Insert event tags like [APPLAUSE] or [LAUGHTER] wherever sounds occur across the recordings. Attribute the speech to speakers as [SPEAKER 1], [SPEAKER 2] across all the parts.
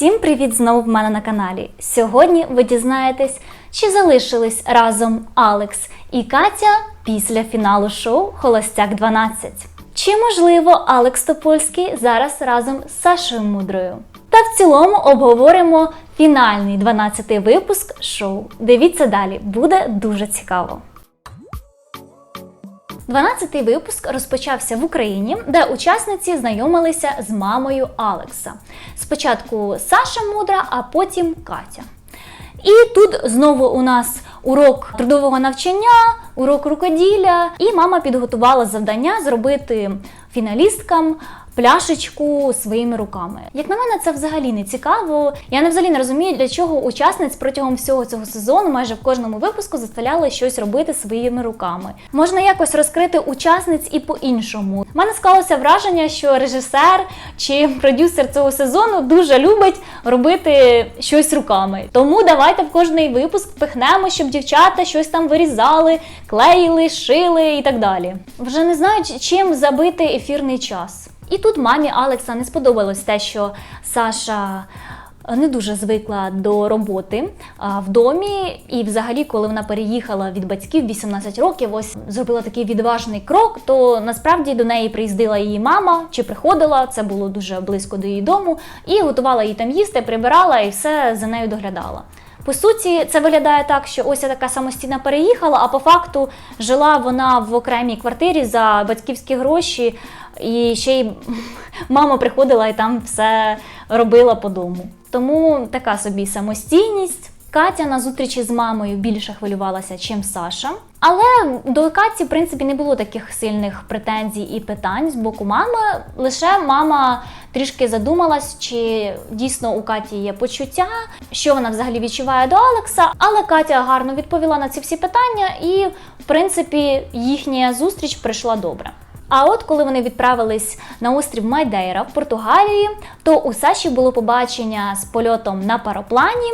[SPEAKER 1] Всім привіт знову в мене на каналі. Сьогодні ви дізнаєтесь, чи залишились разом Алекс і Катя після фіналу шоу Холостяк 12. Чи можливо Алекс Топольський зараз разом з Сашою Мудрою? Та в цілому обговоримо фінальний 12-й випуск шоу. Дивіться далі, буде дуже цікаво. 12-й випуск розпочався в Україні, де учасниці знайомилися з мамою Алекса. Спочатку Саша Мудра, а потім Катя. І тут знову у нас урок трудового навчання, урок рукоділля, і мама підготувала завдання зробити фіналісткам пляшечку своїми руками. Як на мене, це взагалі не цікаво. Я не взагалі не розумію, для чого учасниць протягом всього цього сезону, майже в кожному випуску, заставляли щось робити своїми руками. Можна якось розкрити учасниць і по-іншому. У мене склалося враження, що режисер чи продюсер цього сезону дуже любить робити щось руками. Тому давайте в кожний випуск впихнемо, щоб дівчата щось там вирізали, клеїли, шили і так далі. Вже не знаю, чим забити ефірний час. І тут мамі Алекса не сподобалось те, що Саша не дуже звикла до роботи а, в домі. І, взагалі, коли вона переїхала від батьків 18 років, ось зробила такий відважний крок, то насправді до неї приїздила її мама чи приходила. Це було дуже близько до її дому, і готувала їй там їсти, прибирала і все за нею доглядала. По суті, це виглядає так, що ось я така самостійна переїхала, а по факту жила вона в окремій квартирі за батьківські гроші, і ще й мама приходила і там все робила по дому. Тому така собі самостійність. Катя на зустрічі з мамою більше хвилювалася, чим Саша. Але до Каті, в принципі, не було таких сильних претензій і питань з боку мами. Лише мама трішки задумалась, чи дійсно у Каті є почуття, що вона взагалі відчуває до Алекса. Але Катя гарно відповіла на ці всі питання, і в принципі їхня зустріч прийшла добре. А от коли вони відправились на острів Майдейра в Португалії, то у Саші було побачення з польотом на пароплані.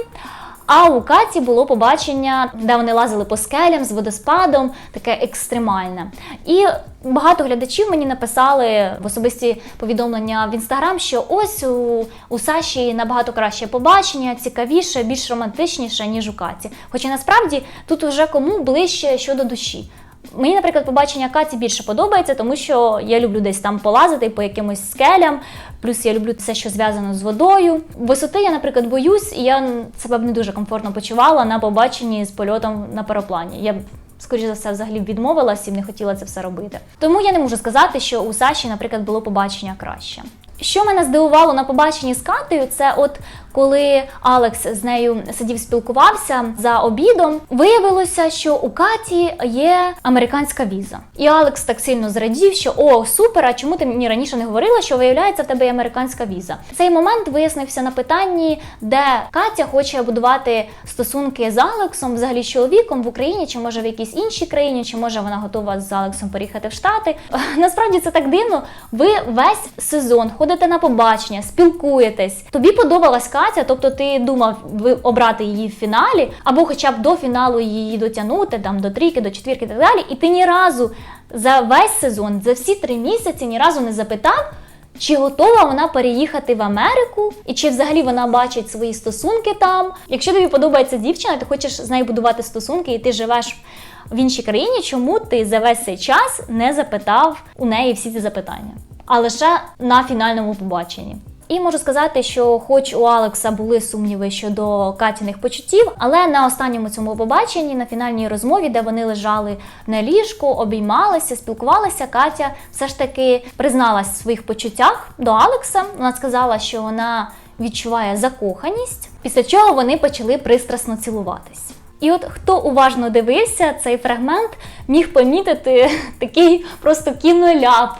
[SPEAKER 1] А у Каті було побачення, де вони лазили по скелям з водоспадом, таке екстремальне. І багато глядачів мені написали в особисті повідомлення в інстаграм, що ось у, у Саші набагато краще побачення, цікавіше, більш романтичніше, ніж у Каті. Хоча насправді тут уже кому ближче щодо душі. Мені, наприклад, побачення Каті більше подобається, тому що я люблю десь там полазити по якимось скелям. Плюс я люблю все, що зв'язано з водою. Висоти я, наприклад, боюсь, і я себе б не дуже комфортно почувала на побаченні з польотом на пароплані. Я б, скоріше за все, взагалі відмовилась і не хотіла це все робити. Тому я не можу сказати, що у Саші, наприклад, було побачення краще. Що мене здивувало на побаченні з Катею, це от коли Алекс з нею сидів спілкувався за обідом, виявилося, що у Каті є американська віза. І Алекс так сильно зрадів, що о, супер, а чому ти мені раніше не говорила, що виявляється в тебе є американська віза? Цей момент вияснився на питанні, де Катя хоче будувати стосунки з Алексом, взагалі з чоловіком в Україні, чи може в якійсь іншій країні, чи може вона готова з Алексом переїхати в Штати. [LAUGHS] Насправді це так дивно. Ви весь сезон ходите на побачення, спілкуєтесь. Тобі подобалась Катя, тобто ти думав обрати її в фіналі, або хоча б до фіналу її дотягнути, там до трійки, до четвірки і так далі. І ти ні разу за весь сезон, за всі три місяці, ні разу не запитав. Чи готова вона переїхати в Америку, і чи взагалі вона бачить свої стосунки там? Якщо тобі подобається дівчина, ти хочеш з нею будувати стосунки, і ти живеш в іншій країні, чому ти за весь цей час не запитав у неї всі ці запитання? А лише на фінальному побаченні. І можу сказати, що, хоч у Алекса були сумніви щодо Катіних почуттів, але на останньому цьому побаченні, на фінальній розмові, де вони лежали на ліжку, обіймалися, спілкувалися, Катя все ж таки призналась в своїх почуттях до Алекса. Вона сказала, що вона відчуває закоханість, після чого вони почали пристрасно цілуватись. І от хто уважно дивився цей фрагмент, міг помітити [LAUGHS] такий просто кіноляп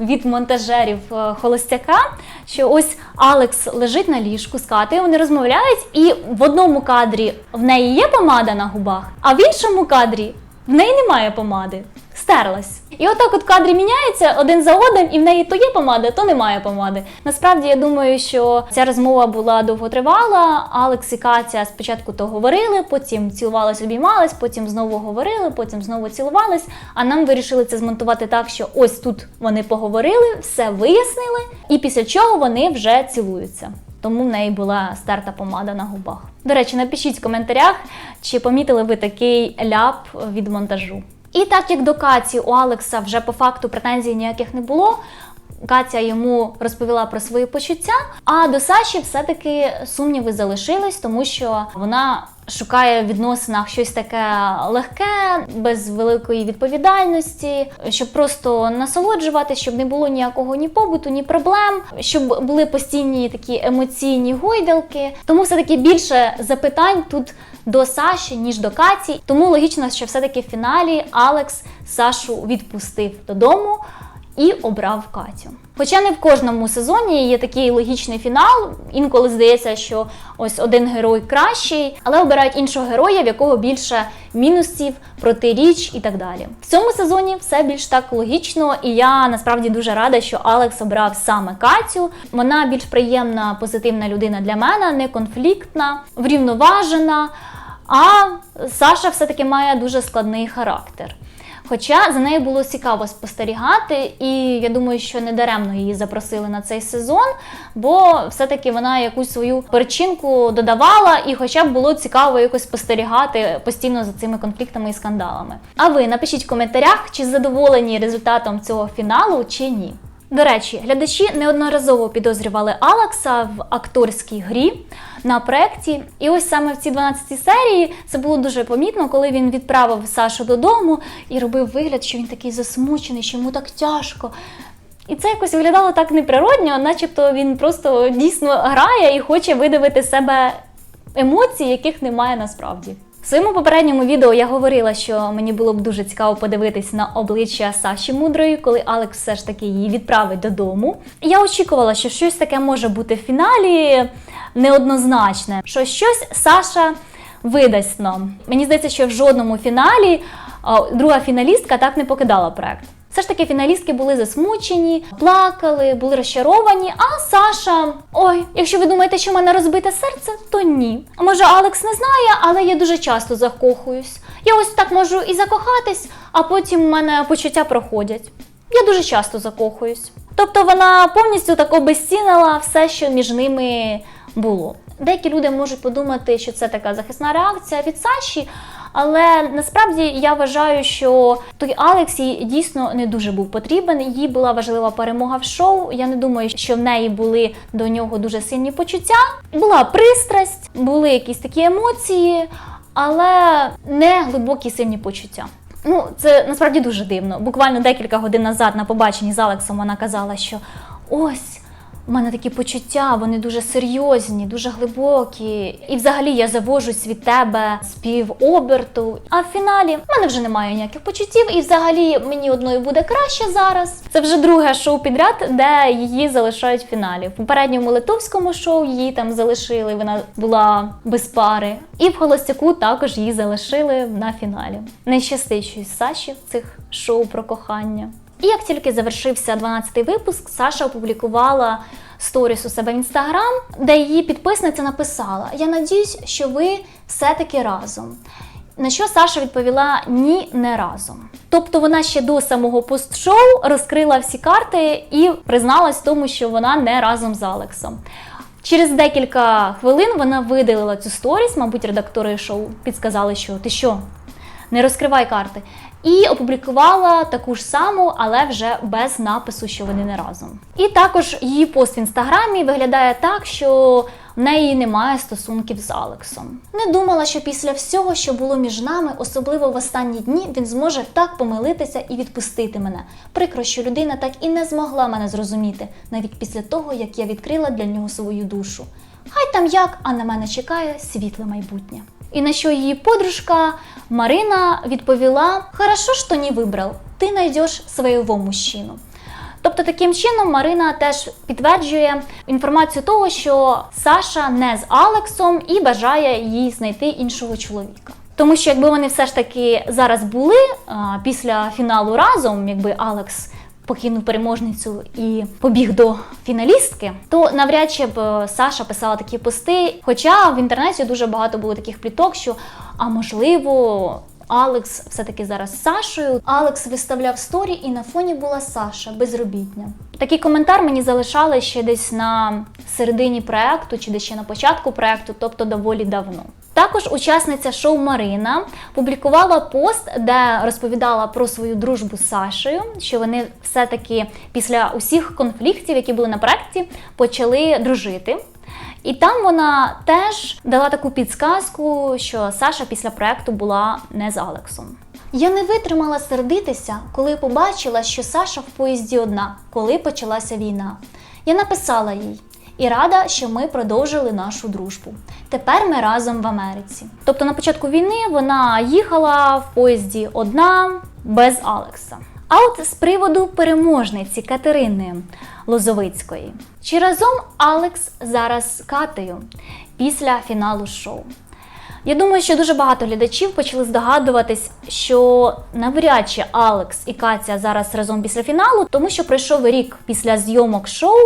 [SPEAKER 1] від монтажерів е, холостяка, що ось Алекс лежить на ліжку з Катею, вони розмовляють, і в одному кадрі в неї є помада на губах, а в іншому кадрі в неї немає помади. Стерлась. І отак от кадри міняються один за одним, і в неї то є помада, то немає помади. Насправді я думаю, що ця розмова була довготривала. Алекс і Катя спочатку то говорили, потім цілувались, обіймались, потім знову говорили, потім знову цілувались. А нам вирішили це змонтувати так, що ось тут вони поговорили, все вияснили, і після чого вони вже цілуються. Тому в неї була стерта помада на губах. До речі, напишіть в коментарях, чи помітили ви такий ляп від монтажу. І так як до Каті у Алекса вже по факту претензій ніяких не було. Катя йому розповіла про свої почуття, а до Саші все-таки сумніви залишились, тому що вона шукає в відносинах щось таке легке, без великої відповідальності, щоб просто насолоджувати, щоб не було ніякого ні побуту, ні проблем, щоб були постійні такі емоційні гойдалки. Тому все-таки більше запитань тут до Саші, ніж до Каті. Тому логічно, що все-таки в фіналі Алекс Сашу відпустив додому і обрав Катю. Хоча не в кожному сезоні є такий логічний фінал. Інколи здається, що ось один герой кращий, але обирають іншого героя, в якого більше мінусів, протиріч і так далі. В цьому сезоні все більш так логічно, і я насправді дуже рада, що Алекс обрав саме Катю. Вона більш приємна, позитивна людина для мене, не конфліктна, врівноважена. А Саша все-таки має дуже складний характер. Хоча за нею було цікаво спостерігати, і я думаю, що не даремно її запросили на цей сезон, бо все-таки вона якусь свою перчинку додавала, і хоча б було цікаво якось спостерігати постійно за цими конфліктами і скандалами. А ви напишіть в коментарях, чи задоволені результатом цього фіналу, чи ні. До речі, глядачі неодноразово підозрювали Алекса в акторській грі на проєкті. І ось саме в цій 12 серії це було дуже помітно, коли він відправив Сашу додому і робив вигляд, що він такий засмучений, що йому так тяжко. І це якось виглядало так неприродньо, начебто він просто дійсно грає і хоче видавити себе емоції, яких немає насправді. В своєму попередньому відео я говорила, що мені було б дуже цікаво подивитись на обличчя Саші Мудрої, коли Алекс все ж таки її відправить додому. Я очікувала, що щось таке може бути в фіналі неоднозначне, що щось Саша видасть нам. Мені здається, що в жодному фіналі друга фіналістка так не покидала проект. Все ж таки фіналістки були засмучені, плакали, були розчаровані. А Саша, ой, якщо ви думаєте, що в мене розбите серце, то ні. А може, Алекс не знає, але я дуже часто закохуюсь. Я ось так можу і закохатись, а потім в мене почуття проходять. Я дуже часто закохуюсь. Тобто вона повністю так обезцінила все, що між ними було. Деякі люди можуть подумати, що це така захисна реакція від Саші. Але насправді я вважаю, що той Алекс їй дійсно не дуже був потрібен. Їй була важлива перемога в шоу. Я не думаю, що в неї були до нього дуже сильні почуття. Була пристрасть, були якісь такі емоції, але не глибокі сильні почуття. Ну, це насправді дуже дивно. Буквально декілька годин назад на побаченні з Алексом вона казала, що ось. У мене такі почуття, вони дуже серйозні, дуже глибокі. І взагалі я завожусь від тебе з півоберту. А в фіналі в мене вже немає ніяких почуттів, і взагалі мені одною буде краще зараз. Це вже друге шоу підряд, де її залишають в фіналі. В попередньому литовському шоу її там залишили. Вона була без пари. І в холостяку також її залишили на фіналі. Не Саші в цих шоу про кохання. І як тільки завершився 12-й випуск, Саша опублікувала сторіс у себе в інстаграм, де її підписниця написала: Я надіюсь, що ви все-таки разом. На що Саша відповіла ні, не разом. Тобто вона ще до самого пост-шоу розкрила всі карти і призналась в тому, що вона не разом з Алексом. Через декілька хвилин вона видалила цю сторіс, мабуть, редактори шоу підсказали, що ти що, не розкривай карти. І опублікувала таку ж саму, але вже без напису, що вони не разом. І також її пост в інстаграмі виглядає так, що в неї немає стосунків з Алексом. Не думала, що після всього, що було між нами, особливо в останні дні, він зможе так помилитися і відпустити мене. Прикро, що людина так і не змогла мене зрозуміти, навіть після того, як я відкрила для нього свою душу. Хай там як, а на мене чекає світле майбутнє. І на що її подружка Марина відповіла: Хорошо, що не вибрав, ти знайдеш свого мужчину. Тобто, таким чином Марина теж підтверджує інформацію того, що Саша не з Алексом і бажає їй знайти іншого чоловіка. Тому що якби вони все ж таки зараз були після фіналу разом, якби Алекс покинув переможницю і побіг до фіналістки, то навряд чи б е, Саша писала такі пости. Хоча в інтернеті дуже багато було таких пліток, що а можливо. Алекс все-таки зараз з Сашою. Алекс виставляв сторі, і на фоні була Саша безробітня. Такий коментар мені залишали ще десь на середині проекту, чи десь ще на початку проекту, тобто доволі давно. Також учасниця шоу Марина публікувала пост, де розповідала про свою дружбу з Сашею, що вони все-таки після усіх конфліктів, які були на проекті, почали дружити. І там вона теж дала таку підсказку, що Саша після проекту була не з Алексом. Я не витримала сердитися, коли побачила, що Саша в поїзді одна, коли почалася війна. Я написала їй і рада, що ми продовжили нашу дружбу. Тепер ми разом в Америці. Тобто на початку війни вона їхала в поїзді одна без Алекса. А от з приводу переможниці Катерини Лозовицької. Чи разом Алекс зараз з Катею після фіналу шоу? Я думаю, що дуже багато глядачів почали здогадуватись, що навряд чи Алекс і Катя зараз разом після фіналу, тому що пройшов рік після зйомок шоу.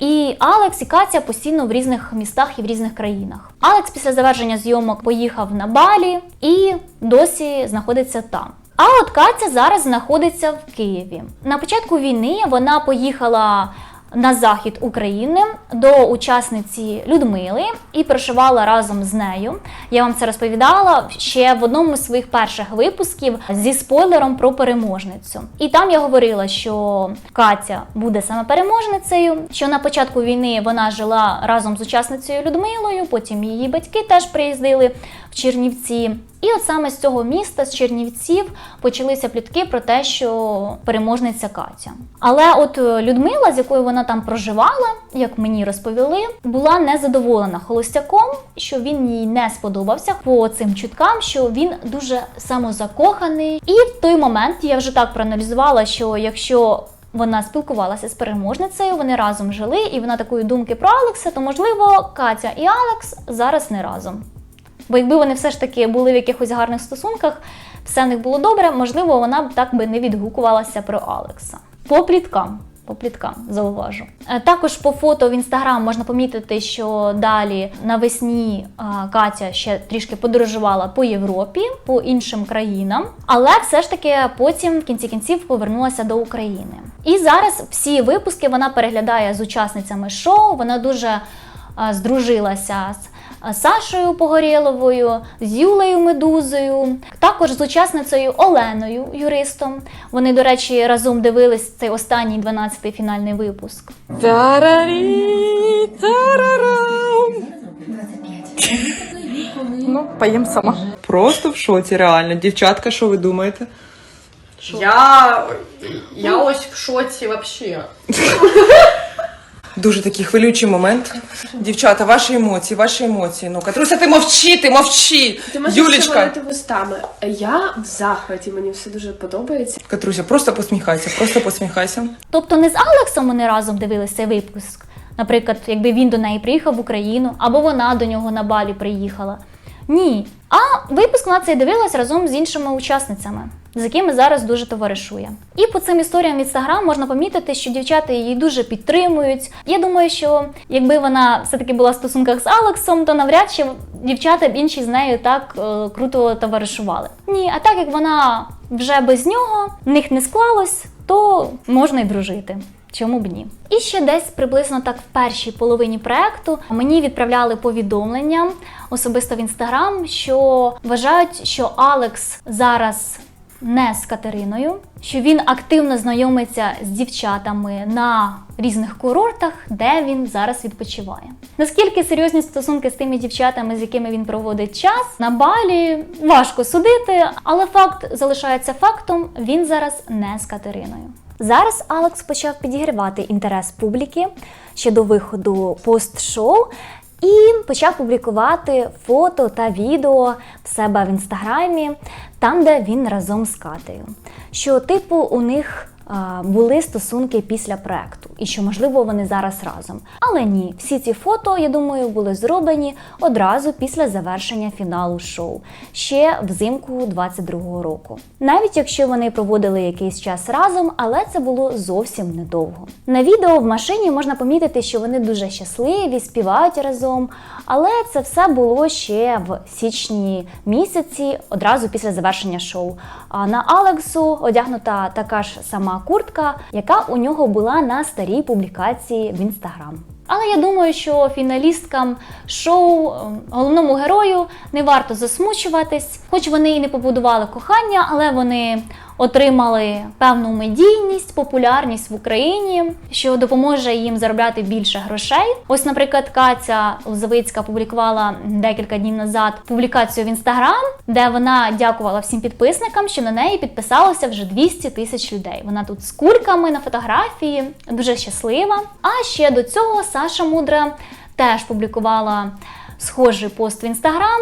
[SPEAKER 1] І Алекс і Катя постійно в різних містах і в різних країнах. Алекс після завершення зйомок поїхав на Балі і досі знаходиться там. А от Катя зараз знаходиться в Києві. На початку війни вона поїхала на захід України до учасниці Людмили і проживала разом з нею. Я вам це розповідала ще в одному з своїх перших випусків зі спойлером про переможницю. І там я говорила, що Катя буде саме переможницею, що на початку війни вона жила разом з учасницею Людмилою, потім її батьки теж приїздили в Чернівці. І от саме з цього міста, з Чернівців, почалися плітки про те, що переможниця Катя. Але от е, Людмила, з якою вона там проживала, як мені розповіли, була незадоволена холостяком, що він їй не сподобався по цим чуткам, що він дуже самозакоханий. І в той момент я вже так проаналізувала, що якщо вона спілкувалася з переможницею, вони разом жили, і вона такої думки про Алекса, то можливо Катя і Алекс зараз не разом. Бо якби вони все ж таки були в якихось гарних стосунках, все в них було добре, можливо, вона б так би не відгукувалася про Алекса. По пліткам. По пліткам зауважу. Е, Також по фото в інстаграм можна помітити, що далі навесні Катя ще трішки подорожувала по Європі, по іншим країнам, але все ж таки потім в кінці кінців повернулася до України. І зараз всі випуски вона переглядає з учасницями шоу. Вона дуже здружилася з Сашою Погорєловою, з Юлею Медузою, також з учасницею Оленою, юристом. Вони, до речі, разом дивились цей останній 12-й фінальний випуск.
[SPEAKER 2] Тарарі, тарарам. Ну, поїм сама.
[SPEAKER 3] Просто в шоці, реально. Дівчатка, що ви думаєте?
[SPEAKER 2] Я, я ось в шоці вообще. [LAUGHS]
[SPEAKER 3] Дуже такий хвилюючий момент. Дівчата, ваші емоції, ваші емоції. Ну, Катруся, ти мовчи, ти мовчи!
[SPEAKER 4] Ти можеш
[SPEAKER 3] Юлічка!
[SPEAKER 4] говорити вустами. Я в захваті, мені все дуже подобається.
[SPEAKER 3] Катруся, просто посміхайся, просто посміхайся.
[SPEAKER 1] Тобто не з Алексом вони разом дивилися випуск. Наприклад, якби він до неї приїхав в Україну, або вона до нього на балі приїхала. Ні. А випуск вона цей дивилась разом з іншими учасницями, з якими зараз дуже товаришує. І по цим історіям в інстаграм можна помітити, що дівчата її дуже підтримують. Я думаю, що якби вона все-таки була в стосунках з Алексом, то навряд чи дівчата б інші з нею так е, круто товаришували. Ні, а так як вона вже без нього, в них не склалось, то можна й дружити. Чому б ні? І ще десь приблизно так в першій половині проекту мені відправляли повідомлення особисто в інстаграм, що вважають, що Алекс зараз не з Катериною, що він активно знайомиться з дівчатами на різних курортах, де він зараз відпочиває. Наскільки серйозні стосунки з тими дівчатами, з якими він проводить час на балі, важко судити, але факт залишається фактом: він зараз не з Катериною. Зараз Алекс почав підігрівати інтерес публіки щодо виходу пост-шоу і почав публікувати фото та відео в себе в інстаграмі, там, де він разом з Катею. Що, типу, у них були стосунки після проекту, і що можливо вони зараз разом. Але ні, всі ці фото, я думаю, були зроблені одразу після завершення фіналу шоу, ще взимку 22-го року. Навіть якщо вони проводили якийсь час разом, але це було зовсім недовго. На відео в машині можна помітити, що вони дуже щасливі, співають разом, але це все було ще в січні місяці, одразу після завершення шоу. А на Алексу одягнута така ж сама куртка, яка у нього була на старій публікації в інстаграм. Але я думаю, що фіналісткам шоу ем, головному герою не варто засмучуватись, хоч вони і не побудували кохання, але вони отримали певну медійність, популярність в Україні, що допоможе їм заробляти більше грошей. Ось, наприклад, Катя Лозовицька публікувала декілька днів назад публікацію в інстаграм, де вона дякувала всім підписникам, що на неї підписалося вже 200 тисяч людей. Вона тут з кульками на фотографії, дуже щаслива. А ще до цього Саша Мудра теж публікувала схожий пост в інстаграм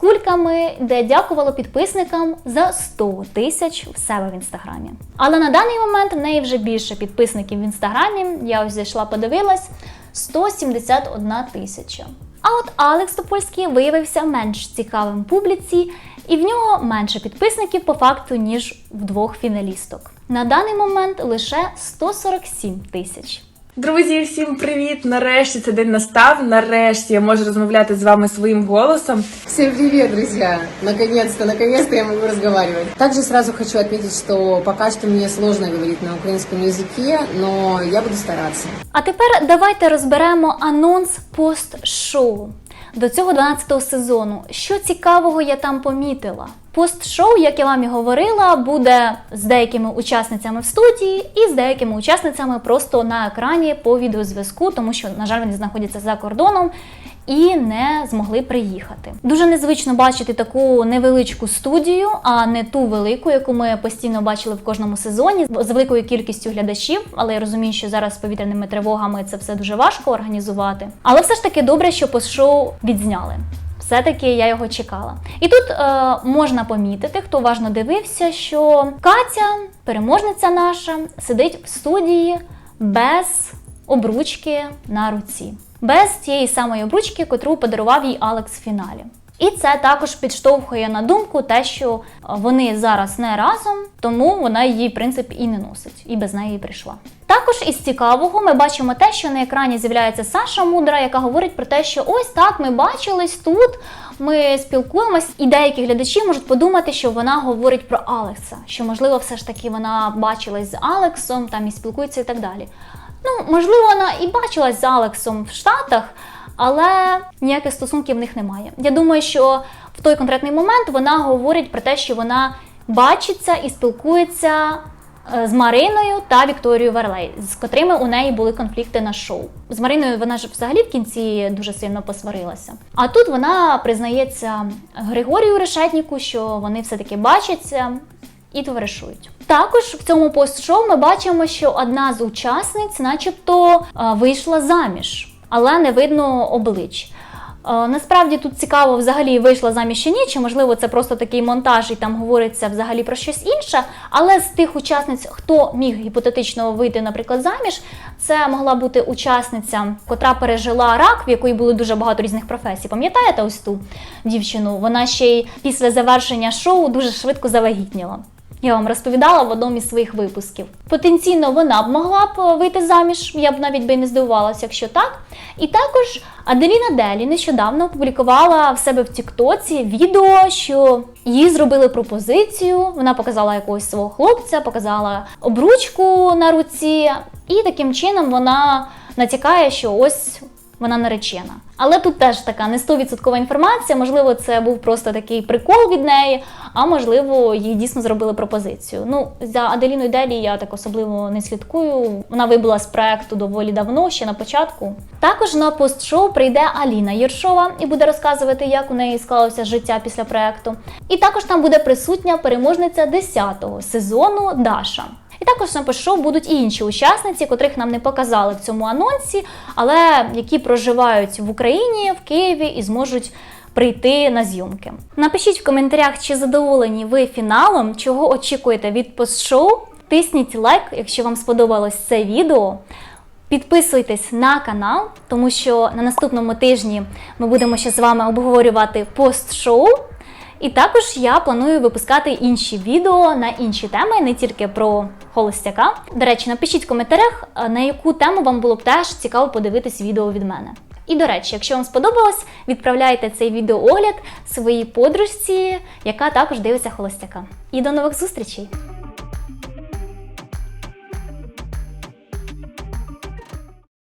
[SPEAKER 1] кульками, де дякувала підписникам за 100 тисяч в себе в інстаграмі. Але на даний момент в неї вже більше підписників в інстаграмі. Я ось зайшла, подивилась 171 тисяча. А от Алекс Топольський виявився менш цікавим публіці, і в нього менше підписників по факту, ніж в двох фіналісток. На даний момент лише 147 тисяч.
[SPEAKER 5] Друзі, всім привіт! Нарешті цей день настав. Нарешті я можу розмовляти з вами своїм голосом.
[SPEAKER 6] Всем привет, друзья! Наконец-то, наконец-то я могу разговаривать. Также сразу хочу отметить, что пока что мне сложно говорить на украинском языке, но я буду стараться.
[SPEAKER 1] А тепер давайте розберемо анонс пост-шоу до цього 12-го сезону. Що цікавого я там помітила? Пост-шоу, як я вам і говорила, буде з деякими учасницями в студії і з деякими учасницями просто на екрані по відеозв'язку, тому що, на жаль, вони знаходяться за кордоном і не змогли приїхати. Дуже незвично бачити таку невеличку студію, а не ту велику, яку ми постійно бачили в кожному сезоні, з великою кількістю глядачів. Але я розумію, що зараз з повітряними тривогами це все дуже важко організувати. Але все ж таки добре, що пост-шоу відзняли. Все-таки я його чекала. І тут е, можна помітити, хто уважно дивився, що Катя, переможниця наша, сидить в студії без обручки на руці, без тієї самої обручки, котру подарував їй Алекс в фіналі. І це також підштовхує на думку те, що вони зараз не разом, тому вона її, в принципі, і не носить, і без неї прийшла. Також із цікавого ми бачимо те, що на екрані з'являється Саша Мудра, яка говорить про те, що ось так ми бачились тут, ми спілкуємось, і деякі глядачі можуть подумати, що вона говорить про Алекса, що можливо, все ж таки вона бачилась з Алексом там і спілкується і так далі. Ну, можливо, вона і бачилась з Алексом в Штатах, але ніяких стосунків в них немає. Я думаю, що в той конкретний момент вона говорить про те, що вона бачиться і спілкується е, з Мариною та Вікторією Варлей, з котрими у неї були конфлікти на шоу. З Мариною вона ж взагалі в кінці дуже сильно посварилася. А тут вона признається Григорію Решетніку, що вони все-таки бачаться і товаришують. Також в цьому пост-шоу ми бачимо, що одна з учасниць, начебто, е, вийшла заміж, але не видно облич. Е, Насправді тут цікаво, взагалі вийшла заміж чи ні, чи можливо це просто такий монтаж і там говориться взагалі про щось інше. Але з тих учасниць, хто міг гіпотетично вийти, наприклад, заміж, це могла бути учасниця, котра пережила рак, в якої було дуже багато різних професій. Пам'ятаєте ось ту дівчину? Вона ще й після завершення шоу дуже швидко завагітніла. Я вам розповідала в одному із своїх випусків. Потенційно вона б могла б вийти заміж, я б навіть би не здивувалася, якщо так. І також Аделіна Делі нещодавно опублікувала в себе в Тіктоці відео, що їй зробили пропозицію. Вона показала якогось свого хлопця, показала обручку на руці, і таким чином вона натякає, що ось вона наречена. Але тут теж така не 100% інформація. Можливо, це був просто такий прикол від неї, а можливо, їй дійсно зробили пропозицію. Ну, за Аделіною Делі я так особливо не слідкую. Вона вибула з проекту доволі давно, ще на початку. Також на пост-шоу прийде Аліна Єршова і буде розказувати, як у неї склалося життя після проекту. І також там буде присутня переможниця 10-го сезону Даша. І також на пост-шоу будуть і інші учасниці, котрих нам не показали в цьому анонсі, але які проживають в Україні, в Києві і зможуть прийти на зйомки. Напишіть в коментарях, чи задоволені ви фіналом, чого очікуєте від пост-шоу. тисніть лайк, якщо вам сподобалось це відео. Підписуйтесь на канал, тому що на наступному тижні ми будемо ще з вами обговорювати пост-шоу. І також я планую випускати інші відео на інші теми, не тільки про холостяка. До речі, напишіть в коментарях, на яку тему вам було б теж цікаво подивитись відео від мене. І до речі, якщо вам сподобалось, відправляйте цей відеоогляд своїй подружці, яка також дивиться холостяка. І до нових зустрічей!